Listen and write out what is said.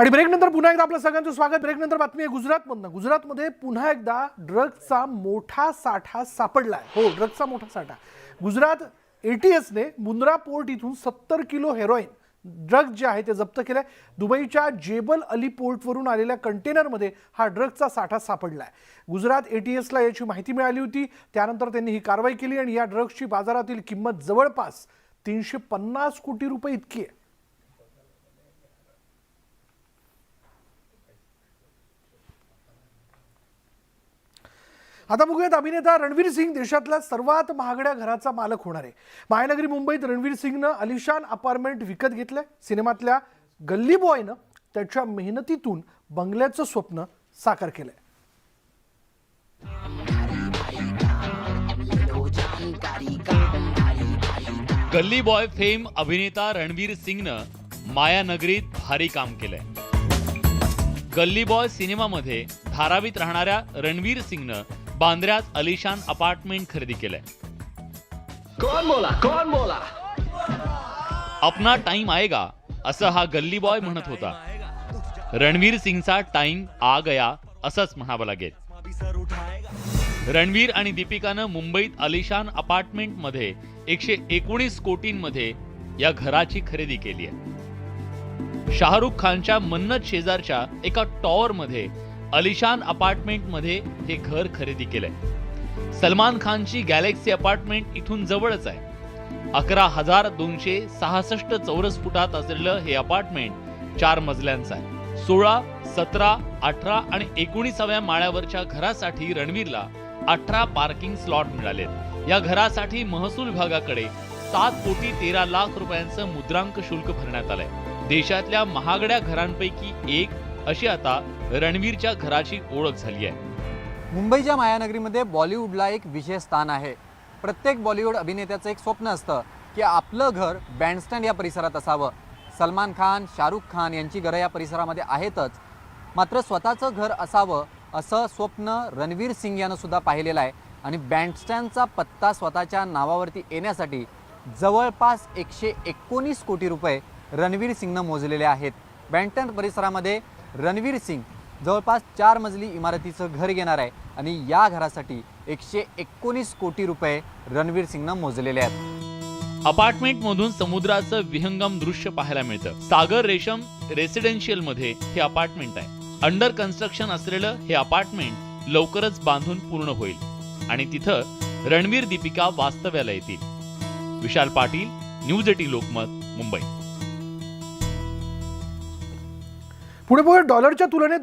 आणि ब्रेकनंतर पुन्हा एकदा आपलं सगळ्यांचं स्वागत. ब्रेकनंतर बातमी आहे गुजरातमधनं. गुजरातमध्ये पुन्हा एकदा ड्रग्जचा मोठा साठा सापडला आहे हो ड्रग्जचा मोठा साठा. गुजरात एटीएसने मुंद्रा पोर्ट इथून सत्तर किलो हेरोईन ड्रग्ज जे आहे ते जप्त केलं आहे दुबईच्या जेबल अली पोर्टवरून आलेल्या कंटेनरमध्ये हा ड्रग्जचा साठा सापडला आहे गुजरात एटीएसला याची माहिती मिळाली होती. त्यानंतर त्यांनी ही कारवाई केली आणि या ड्रग्जची बाजारातील किंमत जवळपास तीनशे पन्नास कोटी रुपये इतकी आहे. आता बघूयात अभिनेता रणवीर सिंग देशातल्या सर्वात महागड्या घराचा मालक होणार आहे. मायानगरी मुंबईत रणवीर सिंगनं अलिशान अपार्टमेंट विकत घेतलंय. सिनेमातल्या गल्ली बॉयनं त्याच्या मेहनतीतून बंगल्याचं स्वप्न साकार केलंय. गल्ली बॉय फेम अभिनेता रणवीर सिंगनं मायानगरीत भारी काम केलंय. गल्ली बॉय सिनेमामध्ये धारावीत राहणाऱ्या रणवीर सिंगनं बांद्र्यात अलिशान अपार्टमेंट खरेदी केलंय. कौन बोला कौन बोला? अपना टाइम आएगा असं हा गल्ली बॉय म्हणत होता. रणवीर सिंगचा टाइम आ गया असंच म्हणावं लागेल. रणवीर आणि दीपिकानं मुंबईत अलिशान अपार्टमेंटमध्ये एकशे एकोणीस कोटींमध्ये या घराची खरेदी केली आहे. शाहरुख खानच्या मन्नत शेजारच्या एका टॉवर मध्ये अलिशान अपार्टमेंटमध्ये हे घर खरेदी केलंय. सलमान खानची गॅलेक्सी अपार्टमेंट इथून जवळच आहे. अकरा हजार दोनशे सहासष्ट चौरस फुटात असलेलं हे अपार्टमेंट चार मजल्यांचं आहे. सोळा सतरा अठरा आणि एकोणीसाव्या माळ्यावरच्या घरासाठी रणवीरला अठरा पार्किंग स्लॉट मिळालेत. या घरासाठी महसूल विभागाकडे सात कोटी तेरा लाख रुपयांचं मुद्रांक शुल्क भरण्यात आलंय. देशातल्या महागड्या घरांपैकी एक अशी आता रणवीरच्या घराची ओळख झाली आहे. मुंबईच्या मायानगरीमध्ये बॉलिवूडला एक विशेष स्थान आहे. प्रत्येक बॉलिवूड अभिनेत्याचं एक स्वप्न असतं की आपलं घर बँडस्टँड या परिसरात असावं. सलमान खान शाहरुख खान यांची घरं या परिसरामध्ये आहेतच. मात्र स्वतःचं घर असावं असं स्वप्न रणवीर सिंग यानं सुद्धा पाहिलेलं आहे. आणि बँडस्टँडचा पत्ता स्वतःच्या नावावरती येण्यासाठी जवळपास एकशे एकोणीस कोटी रुपये रणवीर सिंगनं मोजलेले आहेत. बँडस्टँड परिसरामध्ये रणवीर सिंग जवळपास चार मजली इमारतीचं घर घेणार आहे आणि या घरासाठी एकशे एकोणीस कोटी रुपये रणवीर सिंगनं मोजलेले आहेत. अपार्टमेंट मधून समुद्राचं विहंगम दृश्य पाहायला मिळतं. सागर रेशम रेसिडेन्शियलमध्ये हे अपार्टमेंट आहे. अंडर कन्स्ट्रक्शन असलेलं हे अपार्टमेंट लवकरच बांधून पूर्ण होईल. आणि तिथं रणवीर दीपिका वास्तव्याला येतील. Vishal Patil news eighteen Lokmat Mumbai. पुढे बघा डॉलरच्या तुलनेत